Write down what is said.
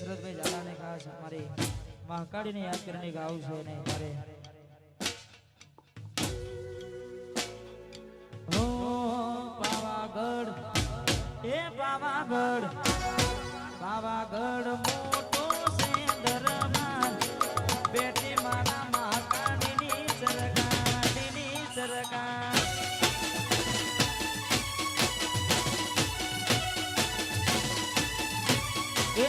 દશરથભાઈ ઝાલાને ખાસ મારી મહાકાળીને યાદ કરીને ગાવું છે અને મારે પાવાગઢ, એ પાવાગઢ પાવાગઢ મોટો છે બેટી મારા મહાકાળીની સરગાડીની સરકાર એ